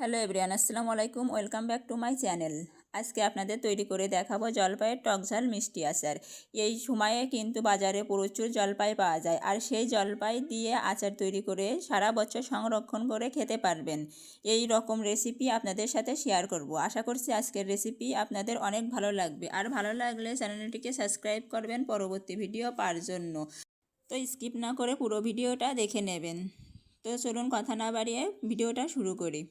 Hello everyone আসসালামু আলাইকুম, welcome back to my channel. আজকে আপনাদের তৈরি করে দেখাবো জলপাইয়ের টকঝাল মিষ্টি আচার। এই সময়ে কিন্তু বাজারে প্রচুর জলপাই পাওয়া যায় আর সেই জলপাই দিয়ে আচার তৈরি করে সারা বছর সংরক্ষণ করে খেতে পারবেন। এই রকম রেসিপি আপনাদের সাথে শেয়ার করব। আশা করছি আজকের রেসিপি আপনাদের অনেক ভালো লাগবে। আর ভালো লাগলে চ্যানেলটিকে সাবস্ক্রাইব করবেন পরবর্তী ভিডিও পাওয়ার জন্য। তো স্কিপ না করে পুরো ভিডিওটা দেখে নেবেন। তো চলুন কথা না বাড়িয়ে ভিডিওটা শুরু করি।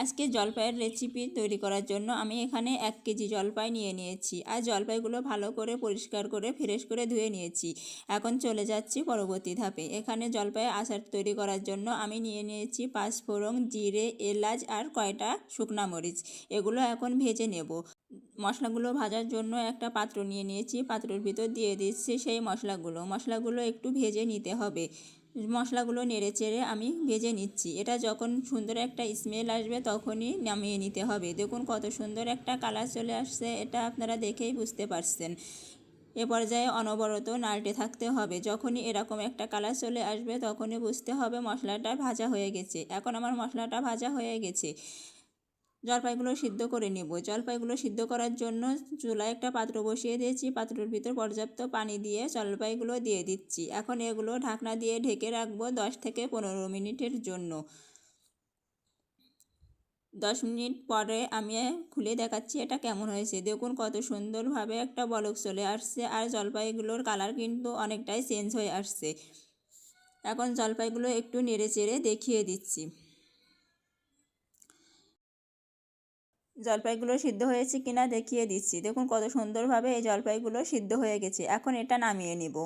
আজকে জলপাইয়ের রেসিপি তৈরি করার জন্য আমি এখানে এক কেজি জলপাই নিয়ে নিয়েছি। আর জলপাইগুলো ভালো করে পরিষ্কার করে ফ্রেশ করে ধুয়ে নিয়েছি। এখন চলে যাচ্ছি পরবর্তী ধাপে। এখানে জলপাই আচার তৈরি করার জন্য আমি নিয়ে নিয়েছি পাঁচফোড়ন জিরে, এলাচ আর কয়টা শুকনা মরিচ। এগুলো এখন ভেজে নেব। মশলাগুলো ভাজার জন্য একটা পাত্র নিয়ে নিয়েছি। পাত্রর ভিতর দিয়ে দিচ্ছি সেই মশলাগুলো। মশলাগুলো একটু ভেজে নিতে হবে। মশলাগুলো নেড়ে চেড়ে আমি ভেজে নিচ্ছি। এটা যখন সুন্দর একটা স্মেল আসবে তখনই নামিয়ে নিতে হবে। দেখুন কত সুন্দর একটা কালার চলে আসছে, এটা আপনারা দেখেই বুঝতে পারছেন। এ পর্যায়ে অনবরত নাড়তে থাকতে হবে। যখনই এরকম একটা কালার চলে আসবে তখনই বুঝতে হবে মশলাটা ভাজা হয়ে গেছে। এখন আমার মশলাটা ভাজা হয়ে গেছে। জলপাইগুলো সিদ্ধ করে নেব। জলপাইগুলো সিদ্ধ করার জন্য চুলায় একটা পাত্র বসিয়ে দিয়েছি। পাত্রের ভিতর পর্যাপ্ত পানি দিয়ে জলপাইগুলো দিয়ে দিচ্ছি। এখন এগুলো ঢাকনা দিয়ে ঢেকে রাখব দশ থেকে পনেরো মিনিটের জন্য। দশ মিনিট পরে আমি খুলে দেখাচ্ছি এটা কেমন হয়েছে। দেখুন কত সুন্দরভাবে একটা বলক চলে আসছে আর জলপাইগুলোর কালার কিন্তু অনেকটাই চেঞ্জ হয়ে আসছে। এখন জলপাইগুলো একটু নেড়ে চেড়ে দেখিয়ে দিচ্ছি। জলপাইগুলো সিদ্ধ হয়েছে কিনা দেখিয়ে দিচ্ছি। দেখুন কত সুন্দরভাবে এই জলপাইগুলো সিদ্ধ হয়ে গেছে। এখন এটা নামিয়ে নিব।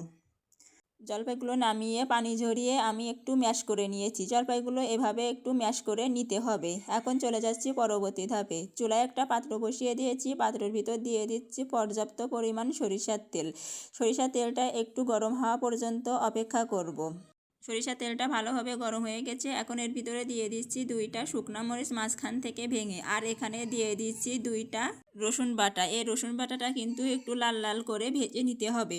জলপাইগুলো নামিয়ে পানি ঝরিয়ে আমি একটু ম্যাশ করে নিয়েছি। জলপাইগুলো এভাবে একটু ম্যাশ করে নিতে হবে। এখন চলে যাচ্ছি পরবর্তী ধাপে। চুলায় একটা পাত্র বসিয়ে দিয়েছি। পাত্রের ভিতর দিয়ে দিচ্ছি পর্যাপ্ত পরিমাণ সরিষার তেল। সরিষার তেলটা একটু গরম হওয়া পর্যন্ত অপেক্ষা করব। সরিষার তেলটা ভালোভাবে গরম হয়ে গেছে। এখন এর ভিতরে দিয়ে দিচ্ছি দুইটা শুকনো মরিচ মাঝখান থেকে ভেঙে। আর এখানে দিয়ে দিচ্ছি দুইটা রসুন বাটা। এই রসুন বাটাটা কিন্তু একটু লাল লাল করে ভেজে নিতে হবে।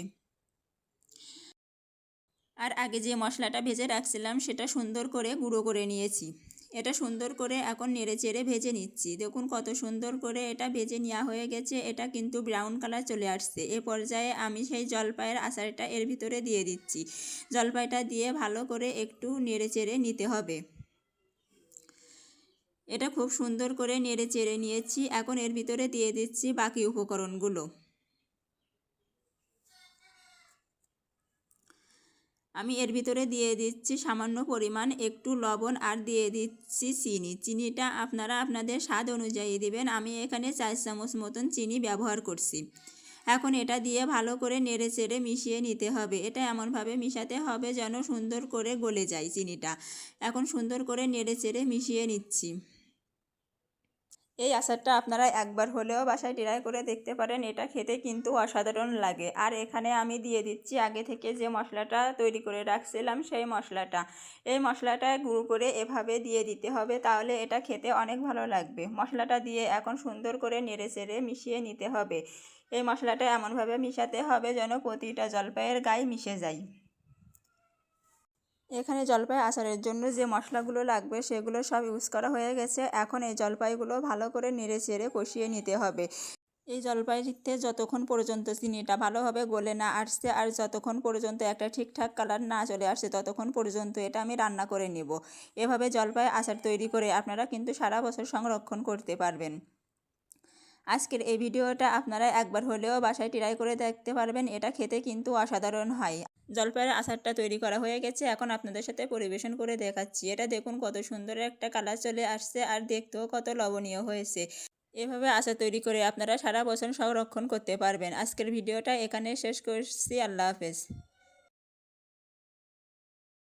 আর আগে যে মশলাটা ভেজে রাখছিলাম, সেটা সুন্দর করে গুঁড়ো করে নিয়েছি। এটা সুন্দর করে এখন নেড়ে চেড়ে ভেজে নিচ্ছি। দেখুন কত সুন্দর করে এটা ভেজে নেওয়া হয়ে গেছে। এটা কিন্তু ব্রাউন কালার চলে আসছে। এ পর্যায়ে আমি সেই জলপাইয়ের আচারটা এর ভিতরে দিয়ে দিচ্ছি। জলপাইটা দিয়ে ভালো করে একটু নেড়ে চেড়ে নিতে হবে। এটা খুব সুন্দর করে নেড়ে চেড়ে নিয়েছি। এখন এর ভিতরে দিয়ে দিচ্ছি বাকি উপকরণগুলো। আমি এর ভিতরে দিয়ে দিচ্ছি সামান্য পরিমাণ একটু লবণ আর দিয়ে দিচ্ছি চিনি। চিনিটা আপনারা আপনাদের স্বাদ অনুযায়ী দিবেন। আমি এখানে চার চামচ মতন চিনি ব্যবহার করছি। এখন এটা দিয়ে ভালো করে নেড়ে চেড়ে মিশিয়ে নিতে হবে। এটা এমনভাবে মিশাতে হবে যেন সুন্দর করে গলে যায় চিনিটা। এখন সুন্দর করে নেড়ে চেড়ে মিশিয়ে নিচ্ছি। এই আচারটা আপনারা একবার হলেও বাসায় ট্রাই করে দেখতে পারেন, এটা খেতে কিন্তু অসাধারণ লাগে। আর এখানে আমি দিয়ে দিচ্ছি আগে থেকে যে মশলাটা তৈরি করে রাখছিলাম সেই মশলাটা। এই মশলাটা গুঁড়ো করে এভাবে দিয়ে দিতে হবে, তাহলে এটা খেতে অনেক ভালো লাগবে। মশলাটা দিয়ে এখন সুন্দর করে নেড়ে চেড়ে মিশিয়ে নিতে হবে। এই মশলাটা এমনভাবে মিশাতে হবে যেন প্রতিটা জলপাইয়ের গায়ে মিশে যায়। এখানে জলপাই আচারের জন্য যে মশলাগুলো লাগবে সেগুলো সব ইউজ করা হয়ে গেছে। এখন এই জলপাইগুলো ভালো করে নেড়ে চেড়ে কষিয়ে নিতে হবে। এই জলপাইতে যতক্ষণ পর্যন্ত চিনিটা ভালোভাবে গলে না আসছে আর যতক্ষণ পর্যন্ত একটা ঠিকঠাক কালার না চলে আসছে ততক্ষণ পর্যন্ত এটা আমি রান্না করে নেব। এভাবে জলপাই আচার তৈরি করে আপনারা কিন্তু সারা বছর সংরক্ষণ করতে পারবেন। আজকের এই ভিডিওটা আপনারা একবার হলেও বাসায় ট্রাই করে দেখতে পারবেন। এটা খেতে কিন্তু অসাধারণ হয়। জলপাইয়ের আচারটা তৈরি করা হয়ে গেছে। এখন আপনাদের সাথে পরিবেশন করে দেখাচ্ছি। এটা দেখুন কত সুন্দর একটা কালার চলে আসছে আর দেখতেও কত লবণীয় হয়েছে। এভাবে আচার তৈরি করে আপনারা সারা বছর সংরক্ষণ করতে পারবেন। আজকের ভিডিওটা এখানে শেষ করছি। আল্লাহ হাফেজ।